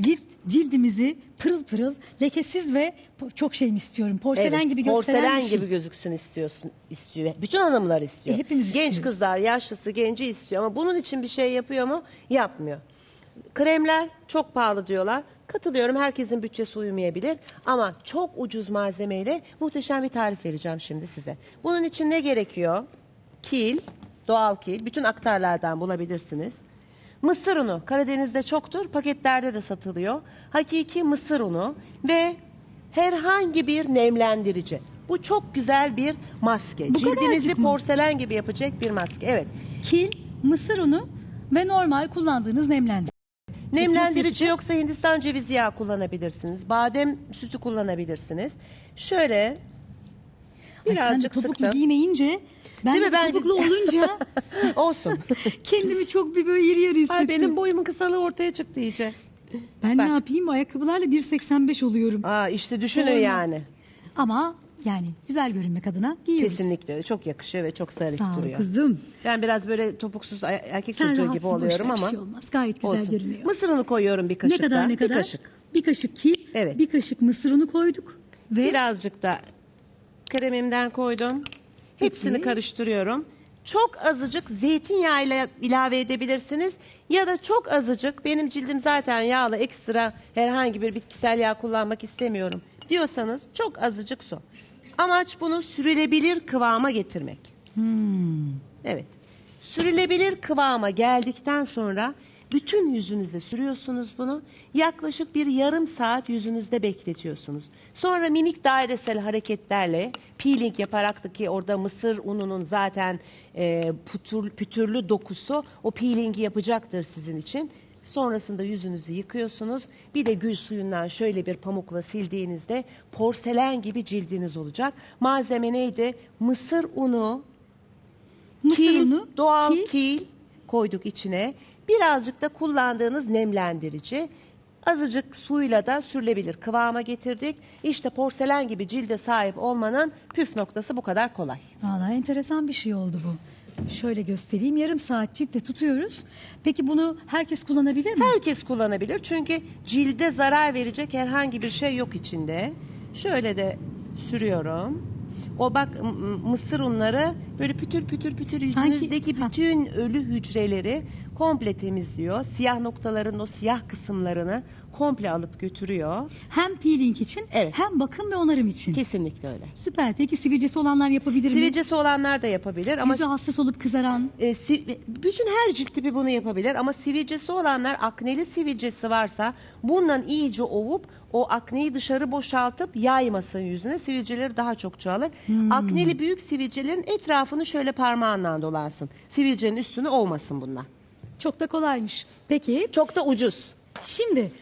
cilt cildimizi pırıl pırıl, lekesiz ve po- çok şey mi istiyorum? Porselen Evet, gibi gösteren porselen bir şey. gibi gözüksün istiyorsun istiyor. Bütün hanımlar istiyor. E, hepimiz Genç istiyoruz. kızlar, yaşlısı, genci istiyor ama bunun için bir şey yapıyor mu? Yapmıyor. Kremler çok pahalı diyorlar. Katılıyorum herkesin bütçesi uymayabilir ama çok ucuz malzemeyle muhteşem bir tarif vereceğim şimdi size. Bunun için ne gerekiyor? Kil, doğal kil, bütün aktarlardan bulabilirsiniz. Mısır unu Karadeniz'de çoktur, paketlerde de satılıyor. Hakiki mısır unu ve herhangi bir nemlendirici. Bu çok güzel bir maske. Bu Cildinizi kadarcık mı? porselen gibi yapacak bir maske. Evet. Kil, mısır unu ve normal kullandığınız nemlendirici. Nemlendirici yoksa Hindistan cevizi yağı kullanabilirsiniz. Badem sütü kullanabilirsiniz. Şöyle Ay sen birazcık topuklu sıktım. giymeyince ben Değil de mi? Ben- topuklu olunca Olsun. kendimi çok bir böyle iri yarı hissettim. Ay benim boyumun kısalığı ortaya çıktı iyice. ben bak. ne yapayım ayakkabılarla 1.85 oluyorum. Aa işte düşünün yani. Ama yani güzel görünmek adına giyiyoruz. Kesinlikle öyle. Çok yakışıyor ve çok zarif Sağ ol duruyor. kızım. Ben biraz böyle topuksuz ay- erkek Sen çocuğu rahatsız gibi oluyorum boş ver, ama bir şey olmaz. Gayet güzel olsun. görünüyor. Mısır unu koyuyorum bir ne kaşık kadar daha. ne kadar? Bir kaşık. Bir kaşık kil, Evet. bir kaşık mısır unu koyduk ve Birazcık da kremimden koydum. Hepsini karıştırıyorum. Çok azıcık zeytinyağı ile ilave edebilirsiniz. Ya da çok azıcık benim cildim zaten yağlı ekstra herhangi bir bitkisel yağ kullanmak istemiyorum diyorsanız çok azıcık su. Amaç bunu sürülebilir kıvama getirmek. Hmm. Evet. Sürülebilir kıvama geldikten sonra bütün yüzünüze sürüyorsunuz bunu. Yaklaşık bir yarım saat yüzünüzde bekletiyorsunuz. Sonra minik dairesel hareketlerle peeling yaparak ki orada mısır ununun zaten e, putur, pütürlü dokusu o peelingi yapacaktır sizin için. Sonrasında yüzünüzü yıkıyorsunuz. Bir de gül suyundan şöyle bir pamukla sildiğinizde porselen gibi cildiniz olacak. Malzeme neydi? Mısır unu, Mısır kil, unu, doğal kil, kil koyduk içine. Birazcık da kullandığınız nemlendirici. Azıcık suyla da sürülebilir kıvama getirdik. İşte porselen gibi cilde sahip olmanın püf noktası bu kadar kolay. Vallahi enteresan bir şey oldu bu. Şöyle göstereyim. Yarım saat ciltte tutuyoruz. Peki bunu herkes kullanabilir mi? Herkes kullanabilir çünkü cilde zarar verecek herhangi bir şey yok içinde. Şöyle de sürüyorum. O bak m- mısır unları böyle pütür pütür pütür Sanki- yüzünüzdeki Ha. bütün ölü hücreleri komple temizliyor. Siyah noktaların o siyah kısımlarını komple alıp götürüyor. Hem peeling için Evet. hem bakım ve onarım için. Kesinlikle öyle. Süper. Peki sivilcesi olanlar yapabilir mi? Sivilcesi olanlar da yapabilir ama Yüzü hassas olup kızaran. E, si- bütün her cilt tipi bunu yapabilir ama sivilcesi olanlar akneli sivilcesi varsa bundan iyice ovup o akneyi dışarı boşaltıp yaymasın yüzüne sivilceleri daha çok çoğalır. Hmm. Akneli büyük sivilcelerin etrafını şöyle parmağından dolansın. Sivilcenin üstünü ovmasın bunlar. Çok da kolaymış. Peki Çok da ucuz. şimdi